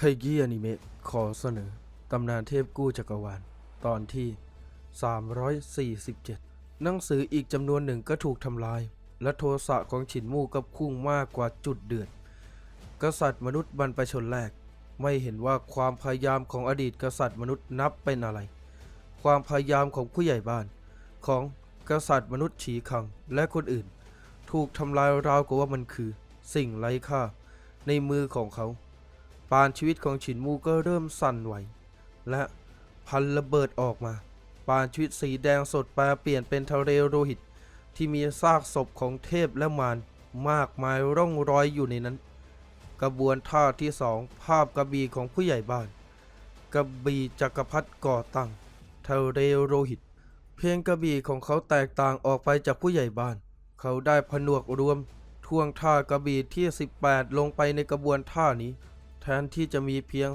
ไคกี้อนิเมะขอเสนอ ตำนานเทพกู้จักรวาล ตอนที่ 347 หนังสืออีกจำนวนหนึ่งก็ถูกทำลาย และโทสะของฉินมู่ก็พุ่งมากกว่าจุดเดือด กษัตริย์มนุษย์บรรพชนแรก ไม่เห็นว่าความพยายามของอดีตกษัตริย์มนุษย์นับเป็นอะไร ความพยายามของผู้ใหญ่บ้าน ของกษัตริย์มนุษย์ฉีคังและคนอื่น ถูกทำลายราวกับว่ามันคือ สิ่งไร้ค่าในมือของเขา ปานชีวิตของฉินมูก็เริ่มสั่นไหว และพันระเบิดออกมา ปานชีวิตสีแดงสดแปลเปลี่ยนเป็นทะเลโลหิต ที่มีซากศพของเทพและมารมากมายร่องรอยอยู่ในนั้น กระบวนท่าที่สองภาพกระบี่ของผู้ใหญ่บ้าน กระบี่จักรพรรดิก่อตั้งทะเลโลหิต เพียงกระบี่ของเขาแตกต่างออกไปจากผู้ใหญ่บ้าน เขาได้ผนวกรวมท่วงท่ากระบี่ที่ 18 ลงไปในกระบวนท่านี้ ทนที่จะมีเพียง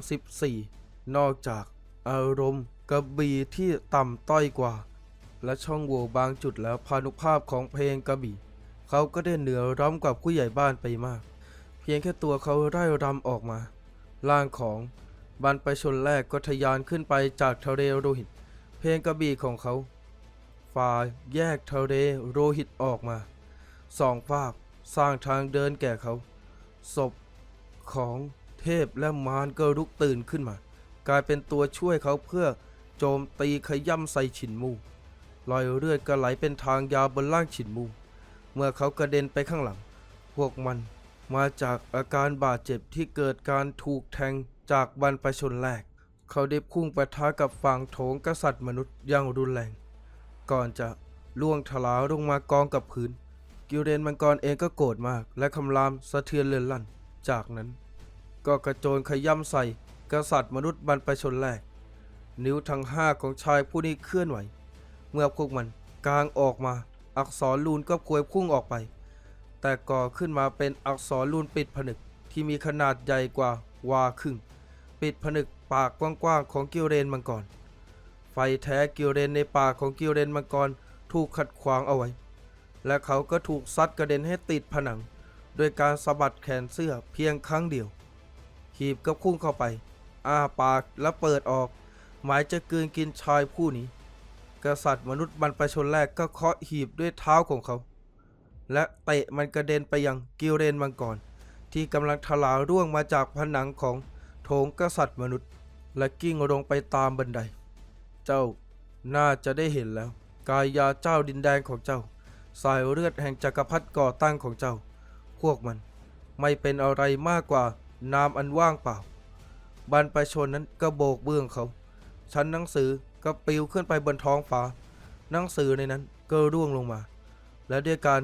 14 นอกจากอารมณ์กระบี่ที่ต่ำต้อยกว่า และช่องโหว่บางจุดแล้วพานุภาพของเพลงกระบี่ เขาก็ได้เหนือร้ำกว่าผู้ใหญ่บ้านไปมาก เพียงแค่ตัวเขาไร่รำออกมา ร่างของบรรพชนแรกก็ทะยานขึ้นไปจากทะเลโลหิต เพลงกระบี่ของเขาฝ่าแยกทะเลโลหิตออกมาสองฝากสร้างทางเดินแก่เขาศพของ เทพและมารก็ลุกตื่นขึ้นมา กลายเป็นตัวช่วยเขาเพื่อโจมตีขย่ำใส่ฉินมูรอยเลือดก็ไหลเป็นทางยาวบนล่างฉินมู เมื่อเขากระเด็นไปข้างหลัง พวกมันมาจากอาการบาดเจ็บที่เกิดการถูกแทงจากบรรพชนแรก เขาได้พุ่งปะทะกับฝั่งโถงกษัตริย์มนุษย์อย่างรุนแรง ก่อนจะล่วงทลาลงมากองกับพื้น กิเรนมังกรเองก็โกรธมาก และคำรามสะเทือนเลือนลั่น จากนั้น ก็กระโจนขย่ำใส่ กษัตริย์มนุษย์บรรพชนแรก นิ้วทั้งห้าของชายผู้นี้เคลื่อนไหว เมื่อพวกมันกางออกมา อักษรลูนก็พวยพุ่งออกไป แต่ก่อขึ้นมาเป็นอักษรลูนปิดผนึกที่มีขนาดใหญ่กว่าวาครึ่ง ปิดผนึกปากกว้างๆของกิลเรนมังกร ไฟแท้กิลเรนในปากของกิลเรนมังกรถูกขัดขวางเอาไว้ และเขาก็ถูกซัดกระเด็นให้ติดผนัง โดยการสะบัดแขนเสื้อเพียงครั้งเดียว หีบก็พุ่งเข้าไปอ้าปากและเปิดออก หมายจะกืนกินชายผู้นี้ กษัตริย์มนุษย์บรรพชนแรกก็เคาะหีบด้วยเท้าของเขา และเตะมันกระเด็นไปยังกิเรนมังกรที่กำลังถลาร่วงมาจากผนังของโถงกษัตริย์มนุษย์ และกิ้งลงไปตามบันได เจ้าน่าจะได้เห็นแล้ว กายยาเจ้าดินแดนของเจ้า สายเลือดแห่งจักรพรรดิก่อตั้งของเจ้า พวกมันไม่เป็นอะไรมากกว่า นามอันว่างเปล่า บรรพชนนั้นก็โบกเบื้องเขา ชั้นหนังสือก็ปลิวขึ้นไปบนท้องฟ้า หนังสือในนั้นก็ร่วงลงมา และด้วยการ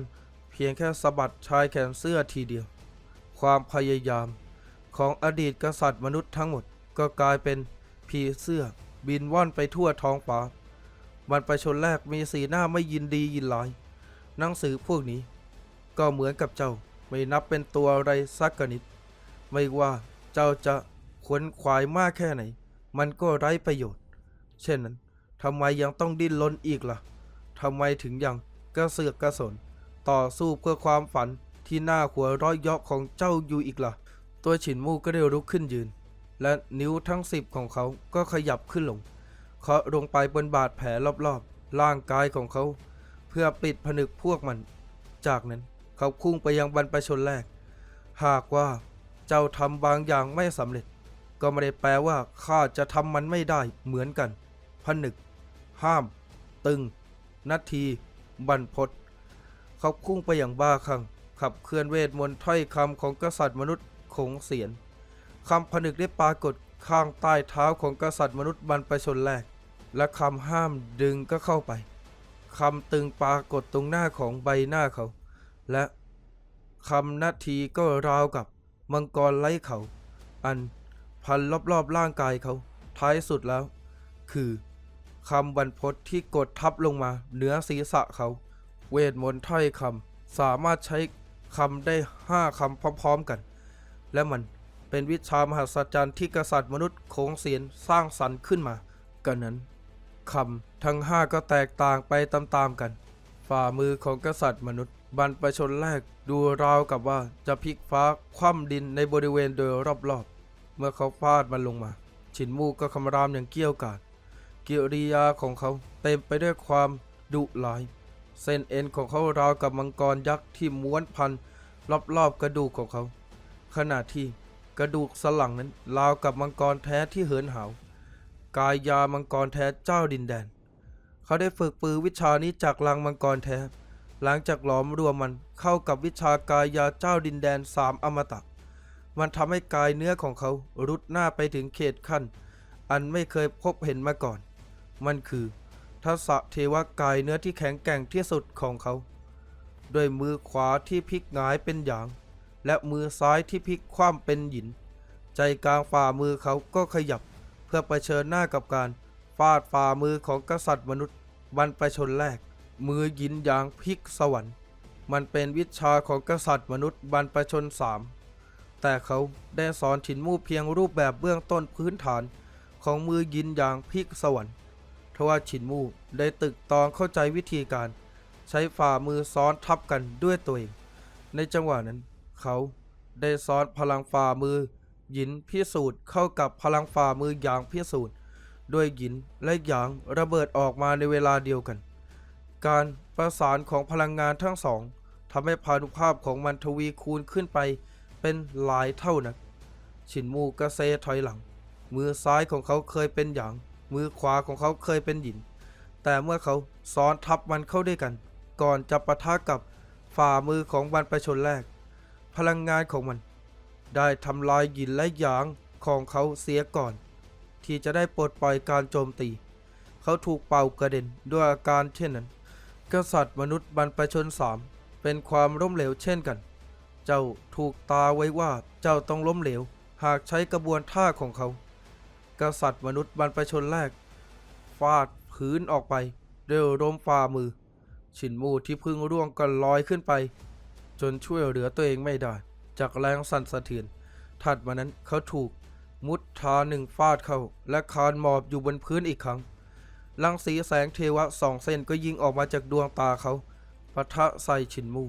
เพียงแค่สะบัดชายแขนเสื้อทีเดียว ความพยายามของอดีตกษัตริย์มนุษย์ทั้งหมดก็กลายเป็นผีเสื้อบินว่อนไปทั่วท้องฟ้าบรรพชนแรกมีสีหน้าไม่ยินดียินร้าย หนังสือพวกนี้ ก็เหมือนกับเจ้าไม่นับเป็นตัวอะไรสักกนิด ไม่ว่าเจ้าจะขวนขวายมากแค่ไหน มันก็ไร้ประโยชน์ เช่นนั้นทำไมยังต้องดิ้นรนอีกล่ะทำไมถึงยังกระเสือกกระสน ต่อสู้เพื่อความฝันที่หน่าหัวร้อยยาะของเจ้าอยู่อีกล่ะ ตัวฉินมู่ก็ได้ลุกขึ้นยืน และนิ้วทั้งสิบของเขาก็ขยับขึ้นลง เคาะลงไปบนบาดแผลรอบๆ ร่างกายของเขา เพื่อปิดผนึกพวกมัน จากนั้นเขาพุ่งไปยังบรรพชนแรก หากว่า เจ้าทำบางอย่างไม่สำเร็จ ก็ไม่ได้แปลว่าข้าจะทำมันไม่ได้เหมือนกันผนึก ห้าม ตึง นาที บรรพตเขาพุ่งไปอย่างบ้าคลั่งขับเคลื่อนเวทมนต์ถ้อยคำของกษัตริย์มนุษย์คงเสียนคำผนึกได้ปรากฏข้างใต้เท้าของกษัตริย์มนุษย์บรรพชนแรก และคำห้ามดึงก็เข้าไปคำตึงปรากฏตรงหน้าของใบหน้าเขา และคำนาทีก็ราวกับ มังกรไร้เขา อันพันรอบๆร่างกายเขา ท้ายสุดแล้ว คือคำบรรพตที่กดทับลงมาเหนือศีรษะเขา เวทมนต์ถ้อยคำสามารถใช้คำได้ห้าคำพร้อมๆกัน และมันเป็นวิชามหัศจรรย์ที่กษัตริย์มนุษย์โขงเสียนสร้างสรรค์ขึ้นมา กันนั้นคำทั้งห้าก็แตกต่างไปตามๆกัน ฝ่ามือของกษัตริย์มนุษย์ บรรพชนแรกดูราวกับว่าจะพลิกฟ้าคว่ำดินในบริเวณโดยรอบๆ เมื่อเขาฟาดมันลงมา ฉินมูก็คำรามอย่างเกี้ยวกราดกิริยาของเขาเต็มไปด้วยความดุร้าย เส้นเอ็นของเขาราวกับมังกรยักษ์ที่ม้วนพันรอบๆกระดูกของเขา ขณะที่กระดูกสลังนั้นราวกับมังกรแท้ที่เหินหาวกายยามังกรแท้เจ้าดินแดน เขาได้ฝึกปือวิชานี้จากลังมังกรแท้ หลังจากหลอมรวมมันเข้ากับวิชากายยาเจ้าดินแดนสามอมตะ มันทำให้กายเนื้อของเขารุดหน้าไปถึงเขตขั้น อันไม่เคยพบเห็นมาก่อน มันคือทัศเทวกายเนื้อที่แข็งแกร่งที่สุดของเขา ด้วยมือขวาที่พลิกหงายเป็นหยาง และมือซ้ายที่พลิกคว่ำเป็นหิน ใจกลางฝ่ามือเขาก็ขยับ เพื่อเผชิญหน้ากับการฟาดฝ่ามือของกษัตริย์มนุษย์บรรพชนแรก มือหยินหยางพิกสวรรค์ มันเป็นวิชาของกษัตริย์มนุษย์บรรพชนสามแต่เขาได้สอนฉินมู่เพียงรูปแบบเบื้องต้นพื้นฐานของมือยินยางพิกสวรรค์ทว่าฉินมู่ได้ตึกตองเข้าใจวิธีการ ใช้ฝ่ามือซ้อนทับกันด้วยตัวเอง ในจังหวะนั้น เขาได้ซ้อนพลังฝ่ามือหยินพิสูจน์เข้ากับพลังฝ่ามือหยางพิสูจน์ด้วยหยินและหยางระเบิดออกมาในเวลาเดียวกัน การประสานของพลังงานทั้งสองทำให้พานุภาพของมันทวีคูณขึ้นไปเป็นหลายเท่านักฉินมูกระเซถอยหลัง มือซ้ายของเขาเคยเป็นหยาง มือขวาของเขาเคยเป็นหยิน แต่เมื่อเขาซ้อนทับมันเข้าด้วยกัน ก่อนจะปะทะกับฝ่ามือของบรรพชนแรก พลังงานของมัน ได้ทำลายหยินและหยางของเขาเสียก่อน ที่จะได้ปลดปล่อยการโจมตี เขาถูกเป่ากระเด็นด้วยอาการเช่นนั้น กษัตริย์มนุษย์บรรพชนสามเป็นความล้มเหลวเช่นกัน เจ้าถูกตาไว้ว่าเจ้าต้องล้มเหลว หากใช้กระบวนท่าของเขา กษัตริย์มนุษย์บรรพชนแรก ฟาดพื้นออกไปด้วยลมฝ่ามือฉินมูที่พึ่งร่วงก็ลอยขึ้นไป จนช่วยเหลือตัวเองไม่ได้ จากแรงสั่นสะเทือน ถัดมานั้นเขาถูกมุดทาหนึ่งฟาดเข้า และคานหมอบอยู่บนพื้นอีกครั้ง รังสีแสงเทวะสองเส้นก็ยิงออกมาจากดวงตาเขาปะทะใส่ฉินมู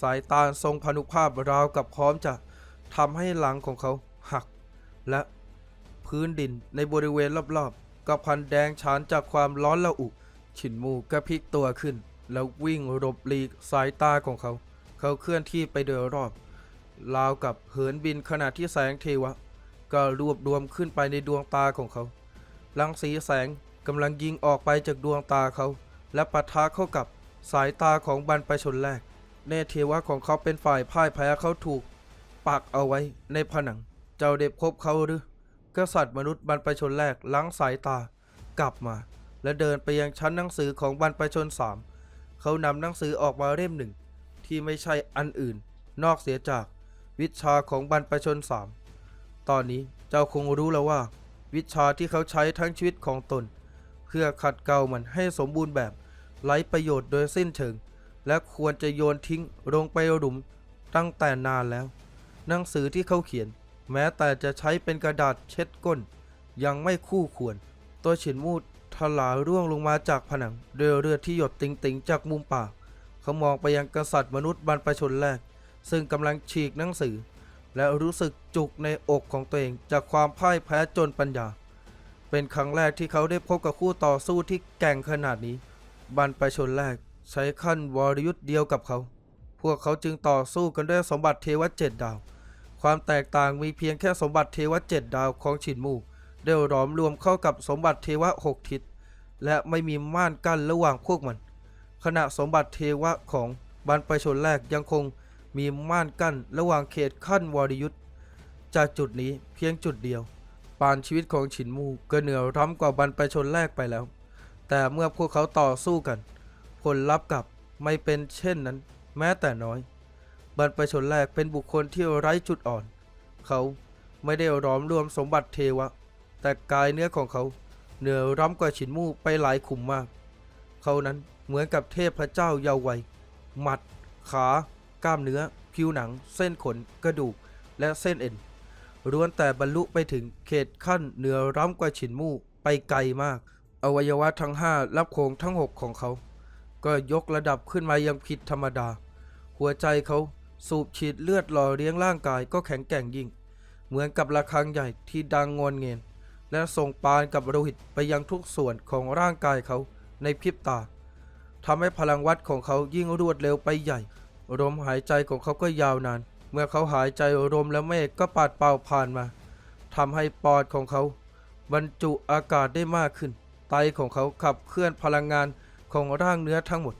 สายตาทรงพนุภาพราวกับพร้อมจะทำให้หลังของเขาหัก และพื้นดินในบริเวณรอบๆก็พันแดงฉานจากความร้อนระอุฉินมูกระพลิกตัวขึ้น แล้ววิ่งหลบหลีกสายตาของเขา เขาเคลื่อนที่ไปโดยรอบราวกับเหินบินขณะที่แสงเทวะ ก็รวบรวมขึ้นไปในดวงตาของเขา รังสีแสง กำลังยิงออกไปจากดวงตาเขา และปะทะเข้ากับสายตาของบรรพชนแรก เนเทวะของเขาเป็นฝ่ายพ่ายแพ้เขาถูก ปักเอาไว้ในผนัง เจ้าได้พบเขาหรือ กษัตริย์มนุษย์บรรพชนแรกล้างสายตากลับมา และเดินไปยังชั้นหนังสือของบรรพชนสามเขานำหนังสือออกมาเล่มหนึ่ง ที่ไม่ใช่อันอื่น นอกเสียจากวิชาของบรรพชนสามตอนนี้เจ้าคงรู้แล้วว่า วิชาที่เขาใช้ทั้งชีวิตของตน เพื่อขัดเกลามันให้สมบูรณ์แบบไร้ประโยชน์โดยสิ้นเชิง และควรจะโยนทิ้งลงไปหลุมตั้งแต่นานแล้ว หนังสือที่เขาเขียน แม้แต่จะใช้เป็นกระดาษเช็ดก้น ยังไม่คู่ควร ตัวฉินมูดถลาร่วงลงมาจากผนังด้วยเลือดที่หยดติ่งๆจากมุมปากเขามองไปยังกษัตริย์มนุษย์บรรพชนแรก ซึ่งกำลังฉีกหนังสือ และรู้สึกจุกในอกของตัวเองจากความพ่ายแพ้จนปัญญา เป็นครั้งแรกที่เขาได้พบกับคู่ต่อสู้ที่แกร่งขนาดนี้บรรพชนแรกใช้ขั้นวรยุทธ์เดียวกับเขา พวกเขาจึงต่อสู้กันด้วยสมบัติเทวะเจ็ดดาว ความแตกต่างมีเพียงแค่สมบัติเทวะเจ็ดดาวของฉินมูได้หลอมรวมเข้ากับสมบัติเทวะหกทิศ และไม่มีม่านกั้นระหว่างพวกมัน ขณะสมบัติเทวะของบรรพชนแรกยังคงมีม่านกั้นระหว่างเขตขั้นวรยุทธ์จากจุดนี้เพียงจุดเดียว ปานชีวิตของฉินมูก็เหนือร้ำกว่าบรรพชนแรกไปแล้ว แต่เมื่อพวกเขาต่อสู้กัน ผลลัพธ์กลับไม่เป็นเช่นนั้น แม้แต่น้อย บรรพชนแรกเป็นบุคคลที่ไร้จุดอ่อน เขาไม่ได้ร้อมรวมสมบัติเทวะ แต่กายเนื้อของเขาเหนือร้ำกว่าฉินมู่ไปหลายขุมมาก เขานั้นเหมือนกับเทพเจ้าเยาว์วัย หมัด ขา กล้ามเนื้อ ผิวหนัง เส้นขน กระดูก และเส้นเอ็น ล้วนแต่บรรลุไปถึงเขตขั้นเหนือร้ำกว่าฉินมู่ไปไกลมาก อวัยวะทั้งห้ารับโครงทั้งหกของเขา ก็ยกระดับขึ้นมายังผิดธรรมดา หัวใจเขาสูบฉีดเลือดหล่อเลี้ยงร่างกายก็แข็งแกร่งยิ่ง เหมือนกับระฆังใหญ่ที่ดังงอนเงินและส่งปานกับโลหิตไปยังทุกส่วนของร่างกายเขาในพริบตาทำให้พลังวัดของเขายิ่งรวดเร็วไปใหญ่ลมหายใจของเขาก็ยาวนาน มื่อเขาหายใจลมและเมฆก็ปาดเป่าผ่านมาทำให้ปอดของเขา บรรจุอากาศได้มากขึ้น ไตของเขาขับเคลื่อนพลังงานของร่างเนื้อทั้งหมด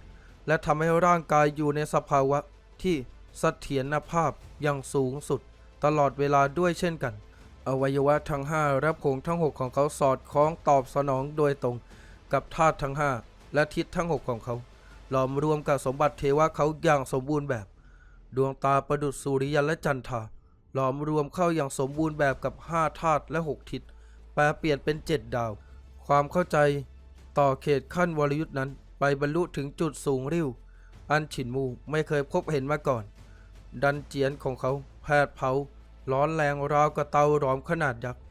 และทำให้ร่างกายอยู่ในสภาวะที่เสถียรภาพอย่างสูงสุด ตลอดเวลาด้วยเช่นกัน อวัยวะทั้ง 5 และโครงทั้ง 6 ของเขาสอดคล้องตอบสนองโดยตรง กับธาตุทั้ง 5 และทิศทั้ง 6 ของเขาหลอมรวมกับสมบัติเทวะเขาอย่างสมบูรณ์แบบ ดวงตาประดุจสุริยันและจันทราหลอมรวมเข้าอย่างสมบูรณ์แบบกับ5ธาตุและ6ทิศแปลเปลี่ยนเป็น7ดาว ความเข้าใจต่อเขตขั้นวรยุทธ์นั้น ไปบรรลุถึงจุดสูงริ้ว อันฉินมูไม่เคยพบเห็นมาก่อน ดันเจียนของเขาแผดเผา ร้อนแรงราวกับเตาร้อมขนาดยักษ์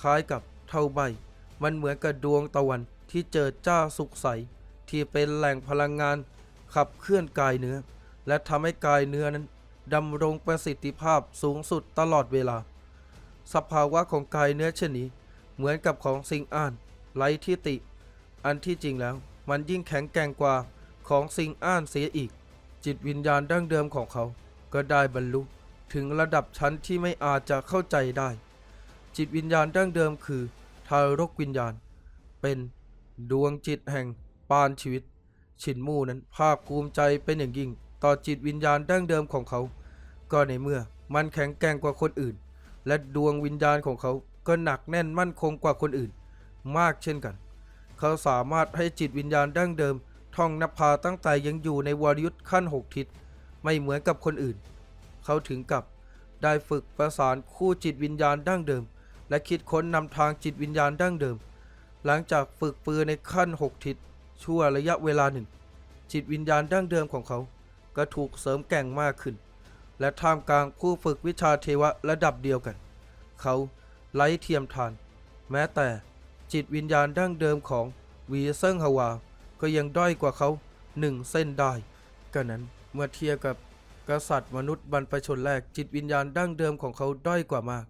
คล้ายกับเท่าใบ มันเหมือนกับดวงตะวันที่เจิดจ้าสุกใส ที่เป็นแหล่งพลังงานขับเคลื่อนกายเนื้อ และทำให้กายเนื้อนั้นดำรงประสิทธิภาพสูงสุดตลอดเวลา สภาวะของกายเนื้อเช่นนี้ เหมือนกับของสิ่งอ่านไร้ที่ติ อันที่จริงแล้วมันยิ่งแข็งแกร่งกว่าของสิ่งอ่านเสียอีก จิตวิญญาณดั้งเดิมของเขา ก็ได้บรรลุถึงระดับชั้นที่ไม่อาจจะเข้าใจได้ จิตวิญญาณดั้งเดิมคือ ทารกวิญญาณ เป็นดวงจิตแห่งปานชีวิตฉินมู่นั้นภาคภูมิใจเป็นอย่างยิ่ง ต่อจิตวิญญาณดั้งเดิมของเขา ก็ในเมื่อมันแข็งแกร่งกว่าคนอื่น และดวงวิญญาณของเขาก็หนักแน่นมั่นคงกว่าคนอื่น มากเช่นกัน เขาสามารถให้จิตวิญญาณดั้งเดิมท่องนับพาตั้งแต่ยังอยู่ในวรยุทธ์ขั้นหกทิศ ไม่เหมือนกับคนอื่น เขาถึงกับได้ฝึกประสานคู่จิตวิญญาณดั้งเดิม และคิดค้นนำทางจิตวิญญาณดั้งเดิม หลังจากฝึกปือในขั้นหกทิศชั่วระยะเวลาหนึ่ง จิตวิญญาณดั้งเดิมของเขา ก็ถูกเสริมแก่งมากขึ้น และท่ามกลางผู้ฝึกวิชาเทวะระดับเดียวกัน เขาไร้เทียมทาน แม้แต่จิตวิญญาณดั้งเดิมของวีเซิงฮาวา ก็ยังด้อยกว่าเขาหนึ่งเส้นได้ก็นั้นเมื่อเทียบกับกษัตริย์มนุษย์บรรพชนแรกจิตวิญญาณดั้งเดิมของเขาด้อยกว่ามาก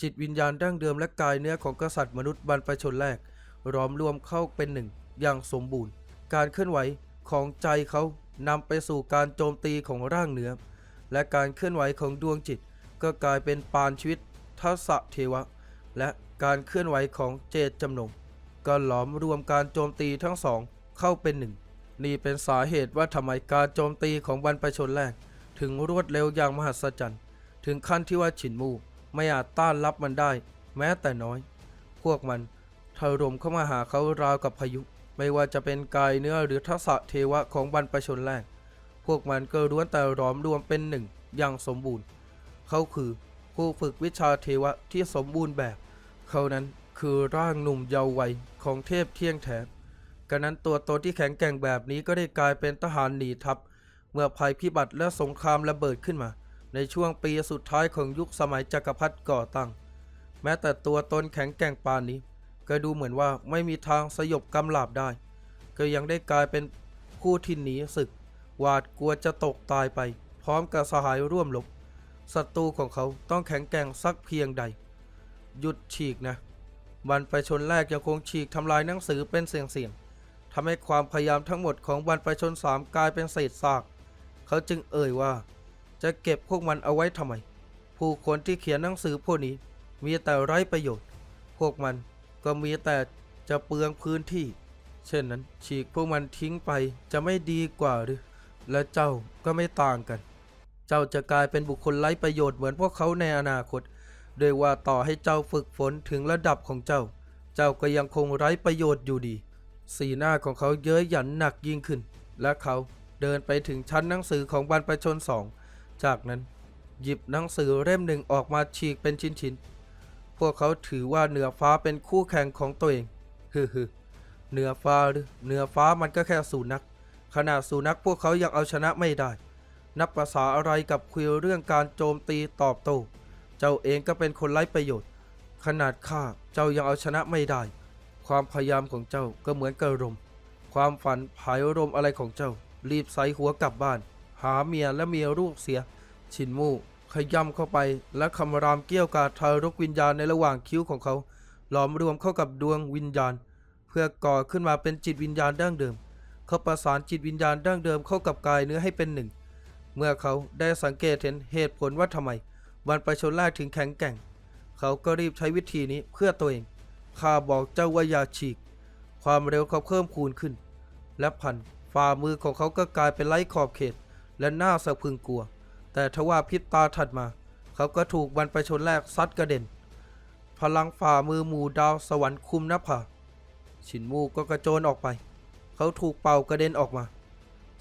จิตวิญญาณดั้งเดิมและกายเนื้อของกษัตริย์มนุษย์บรรพชนแรก รวมรวมเข้าเป็นหนึ่งอย่างสมบูรณ์ การเคลื่อนไหว ของใจเขานำไปสู่การโจมตีของร่างเนื้อ และการเคลื่อนไหวของดวงจิต ก็กลายเป็นปานชีวิตทัศเทวะ และการเคลื่อนไหวของเจตจำนงก็หลอมรวมการโจมตีทั้งสองเข้าเป็นหนึ่ง นี่เป็นสาเหตุว่าทำไมการโจมตีของบรรพชนแรก ถึงรวดเร็วอย่างมหัศจรรย์ถึงขั้นที่ว่าฉินมูไม่อาจต้านรับมันได้ แม้แต่น้อย พวกมันถล่มเข้ามาหาเขาราวกับพายุ ไม่ว่าจะเป็นกายเนื้อหรือทัศเทวะของบรรพชนแรก พวกมันก็ล้วนแต่หลอมรวมเป็นหนึ่งอย่างสมบูรณ์ เขาคือผู้ฝึกวิชาเทวะที่สมบูรณ์แบบ เขานั้นคือร่างหนุ่มเยาว์วัยของเทพเที่ยงแท้กันนั้นตัวตนที่แข็งแกร่งแบบนี้ก็ได้กลายเป็นทหารหนีทัพ เมื่อภัยพิบัติและสงครามระเบิดขึ้นมา ในช่วงปีสุดท้ายของยุคสมัยจักรพรรดิก่อตั้ง แม้แต่ตัวตนแข็งแกร่งปานนี้ ก็ดูเหมือนว่าไม่มีทางสยบกำลาบได้ ก็ยังได้กลายเป็นผู้ที่หนีศึก หวาดกลัวจะตกตายไป พร้อมกับสหายร่วมรบศัตรูของเขาต้องแข็งแกร่งสักเพียงใด หยุดฉีกนะบรรพชนแรกยังคงฉีกทำลายหนังสือเป็นเสียงๆทำให้ความพยายามทั้งหมดของบรรพชนสามกลายเป็นเศษซาก เขาจึงเอ่ยว่า จะเก็บพวกมันเอาไว้ทำไม ผู้คนที่เขียนหนังสือพวกนี้มีแต่ไร้ประโยชน์ พวกมัน ก็มีแต่จะเปลืองพื้นที่ เช่นนั้น ฉีกพวกมันทิ้งไปจะไม่ดีกว่าหรือ และเจ้าก็ไม่ต่างกัน เจ้าจะกลายเป็นบุคคลไร้ประโยชน์เหมือนพวกเขาในอนาคตโดยว่าต่อให้เจ้าฝึกฝนถึงระดับของเจ้า เจ้าก็ยังคงไร้ประโยชน์อยู่ดี สีหน้าของเขาเย้ยหยันหนักยิ่งขึ้น และเขาเดินไปถึงชั้นหนังสือของบรรพชนสอง จากนั้น หยิบหนังสือเล่มหนึ่งออกมาฉีกเป็นชิ้นๆ พวกเขาถือว่าเหนือฟ้าเป็นคู่แข่งของตัวเองฮึฮึเหนือฟ้าหรือเหนือฟ้ามันก็แค่สูนัก ขนาดสูนักพวกเขายังเอาชนะไม่ได้ นับภาษาอะไรกับคุยเรื่องการโจมตีตอบโต้ เจ้าเองก็เป็นคนไร้ประโยชน์ ขนาดข้าเจ้ายังเอาชนะไม่ได้ ความพยายามของเจ้าก็เหมือนกระลมความฝันผายลมอะไรของเจ้า รีบใส่หัวกลับบ้าน หาเมียและเมียลูกเสีย ชินมู่ ขย่ำเข้าไป และคำรามเกี่ยวกาดทารกวิญญาณในระหว่างคิ้วของเขา หลอมรวมเข้ากับดวงวิญญาณ เพื่อก่อขึ้นมาเป็นจิตวิญญาณดั้งเดิม เขาประสานจิตวิญญาณดั้งเดิมเข้ากับกายเนื้อให้เป็นหนึ่ง เมื่อเขาได้สังเกตเห็นเหตุผลว่าทำไมวันประชนแรกถึงแข็งแกร่ง เขาก็รีบใช้วิธีนี้เพื่อตัวเองข้าบอกเจ้าว่าอย่าฉีก ความเร็วเขาเพิ่มคูณขึ้น และพันฝ่ามือของเขาก็กลายเป็นไร้ขอบเขต และน่าสะพึงกลัว แต่ทว่าพิบตาถัดมา เขาก็ถูกวันประชนแรกซัดกระเด็น พลังฝ่ามือหมู่ดาวสวรรค์คุมหน้าผาชินมูก็กระโจนออกไป เขาถูกเป่ากระเด็นออกมา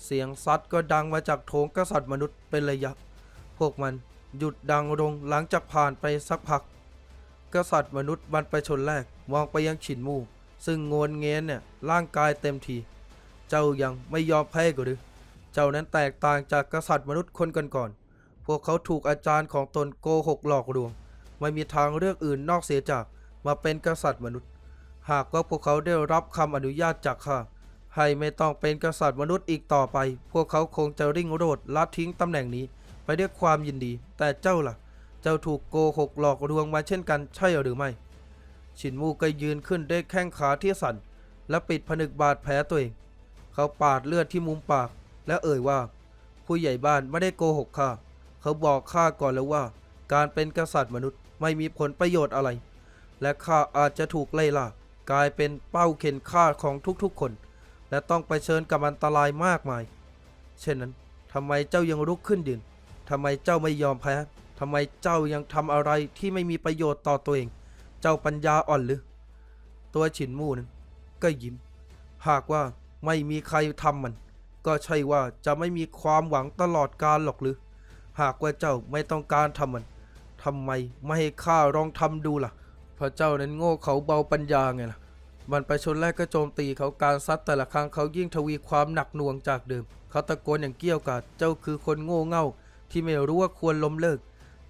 เสียงซัดก็ดังมาจากโถงกษัตริย์มนุษย์เป็นระยะ พวกมันหยุดดังลงหลังจากผ่านไปสักพัก กษัตริย์มนุษย์บรรพชนแรกมองไปยังฉินมู ซึ่งโงนเงนเนี่ยร่างกายเต็มที เจ้ายังไม่ยอมแพ้ก็หรือ เจ้านั้นแตกต่างจากกษัตริย์มนุษย์คนก่อนๆ พวกเขาถูกอาจารย์ของตนโกหกหลอกลวง ไม่มีทางเลือกอื่นนอกเสียจากมาเป็นกษัตริย์มนุษย์ หากว่าพวกเขาได้รับคำอนุญาตจากข้าให้ไม่ต้องเป็นกษัตริย์มนุษย์อีกต่อไป พวกเขาคงจะริ่งโรดละทิ้งตำแหน่งนี้ ไปด้วยความยินดี แต่เจ้าล่ะ เจ้าถูกโกหกหลอกลวงมาเช่นกันใช่หรือไม่ ชินมูก็ยืนขึ้นด้วยแข้งขาที่สั่นและปิดผนึกบาดแผลตัวเอง เขาปาดเลือดที่มุมปาก และเอ่ยว่า ผู้ใหญ่บ้านไม่ได้โกหกข้าเขาบอกข้าก่อนแล้วว่า การเป็นกษัตริย์มนุษย์ไม่มีผลประโยชน์อะไร และข้าอาจจะถูกไล่ล่ากลายเป็นเป้าเข็นฆ่าของทุกๆคน และต้องไปเชิญกับอันตรายมากมาย เช่นนั้นทำไมเจ้ายังลุกขึ้นยืนทำไมเจ้าไม่ยอมแพ้ทำไมเจ้ายังทำอะไรที่ไม่มีประโยชน์ต่อตัวเอง เจ้าปัญญาอ่อนหรือ ตัวฉินมู่นั้นก็ยิ้ม หากว่าไม่มีใครทำมัน ก็ใช่ว่าจะไม่มีความหวังตลอดกาลหรอกหรือ หากว่าเจ้าไม่ต้องการทำมันทำไมไม่ให้ข้าลองทำดูล่ะ พระเจ้านั้นโง่เขาเบาปัญญาไงล่ะ มันไปชนแรกก็โจมตีเขาการซัดแต่ละครั้งเขายิ่งทวีความหนักหน่วงจากเดิม เขาตะโกนอย่างเกี้ยวกาดเจ้าคือคนโง่เง่า ที่ไม่รู้ว่าควรล้มเลิก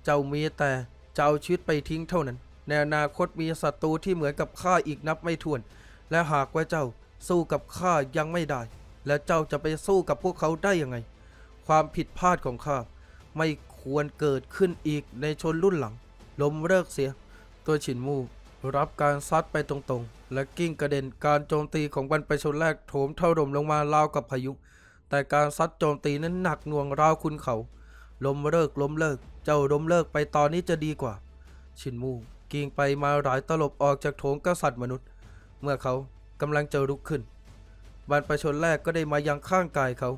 เจ้ามีแต่จะเอาชีวิตไปทิ้งเท่านั้น ในอนาคตมีศัตรูที่เหมือนกับข้าอีกนับไม่ถ้วน และหากว่าเจ้าสู้กับข้ายังไม่ได้ และเจ้าจะไปสู้กับพวกเขาได้ยังไง ความผิดพลาดของข้าไม่ควรเกิดขึ้นอีกในชนรุ่นหลัง ล้มเลิกเสีย ตัวฉินมูรับการซัดไปตรงๆ และกิ้งกระเด็นการโจมตีของบรรพชนแรกโถมเท่าดมลงมาราวกับพายุ แต่การซัดโจมตีนั้นหนักหน่วงราวคุณเขา ล้มเลิกล้มเลิก เจ้าล้มเลิกไปตอนนี้จะดีกว่า ชินมูกิ้งไปมาหลายตลบออกจากโถงกษัตริย์มนุษย์ เมื่อเขากำลังจะลุกขึ้น บรรพชนแรกก็ได้มายังข้างกายเขา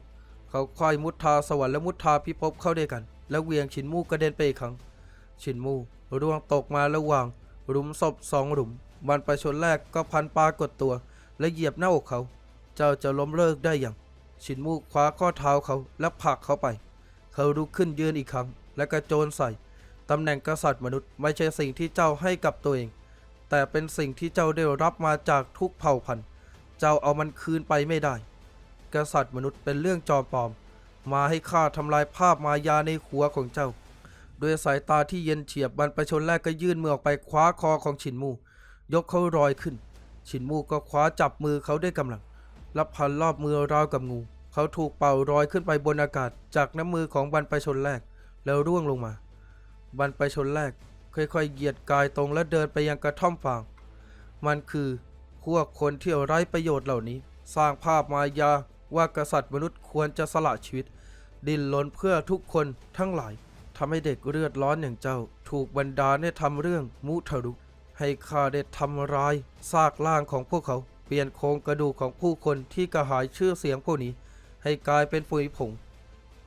เขาควายมุทาสวรรค์และมุทาพิภพเข้าด้วยกัน แล้วเวียงชินมูกระเด็นไปอีกครั้ง ชินมูร่วงตกมาระหว่างหลุมศพสองหลุมบรรพชนแรกก็พันปลากดตัว และเหยียบหน้าอกเขา เจ้าจะล้มเลิกได้อย่าง ชินมูคว้าข้อเท้าเขาและผลักเขาไป เขาลุกขึ้นยืนอีกครั้ง และกระโจนใส่ตำแหน่งกษัตริย์มนุษย์ไม่ใช่สิ่งที่เจ้าให้กับตัวเอง แต่เป็นสิ่งที่เจ้าได้รับมาจากทุกเผ่าพันธุ์ เจ้าเอามันคืนไปไม่ได้ กษัตริย์มนุษย์เป็นเรื่องจอมปลอม มาให้ข้าทำลายภาพมายาในหัวของเจ้า ด้วยสายตาที่เย็นเฉียบบรรพชนแรกก็ยื่นมือออกไปคว้าคอของฉินมู ยกเขารอยขึ้นฉินมูก็คว้าจับมือเขาด้วยกำลังรับพันรอบมือราวกับงู เขาถูกเป่ารอยขึ้นไปบนอากาศ จากน้ำมือของบรรพชนแรก แล้วร่วงลงมา บรรพชนแรกค่อยๆเหยียดกายตรงและเดินไปยังกระท่อมฟาง มันคือ พวกคนที่ไร้ประโยชน์เหล่านี้ สร้างภาพมายาว่ากษัตริย์มนุษย์ควรจะสละชีวิต ดิ้นรนเพื่อทุกคนทั้งหลายทำให้เด็กเลือดร้อนอย่างเจ้า ถูกบันดาลให้ทำเรื่องมุทะรุให้ข้าได้ทำร้ายซากล่างของพวกเขา เปลี่ยนโครงกระดูกของผู้คนที่กระหายชื่อเสียงพวกนี้ ให้กลายเป็นฝุ่ยผง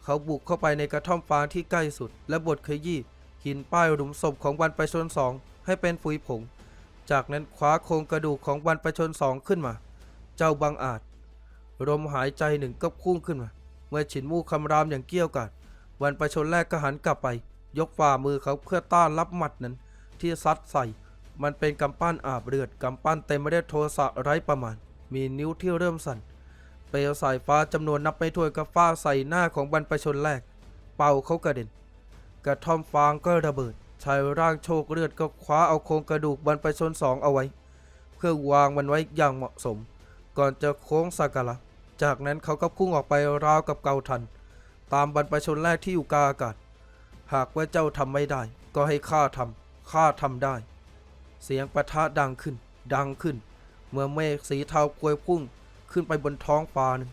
เขาบุกเข้าไปในกระท่อมฟางที่ใกล้สุด และบดขยี้หินป้ายหลุมศพของวันปชนสองให้เป็นฝุ่ยผง จากนั้นคว้าโครงกระดูกของวันประชนสองขึ้นมา เจ้าบังอาจลมหายใจหนึ่งก็พุ่งขึ้นมา เมื่อฉินมู่คำรามอย่างเกี้ยวกราดวันประชนแรกก็หันกลับไป ยกฝ่ามือเขาเพื่อต้านรับหมัดนั้น ที่ซัดใส่ มันเป็นกำปั้นอาบเลือดกำปั้นเต็มไปด้วยโทสะไร้ประมาณ มีนิ้วที่เริ่มสั่นเปลวสายฟ้าจำนวนนับไม่ถ้วนก็ฟ้าใส่หน้าของบรรพชนแรก เป่าเขากระเด็น กระท่อมฟางก็ระเบิด ชายร่างโชคเลือดก็คว้าเอาโครงกระดูกบรรพชนสองเอาไว้ เพื่อวางมันไว้อย่างเหมาะสม ก่อนจะโค้งสักการะจากนั้นเขาก็พุ่งออกไปราวกับเกาทัน ตามบรรพชนแรกที่อยู่กลางอากาศ หากว่าเจ้าทำไม่ได้ ก็ให้ข้าทำข้าทำได้ เสียงประทะดังขึ้น ดังขึ้น เมื่อเมฆสีเทาพวยพุ่งขึ้นไปบนท้องฟ้านั้น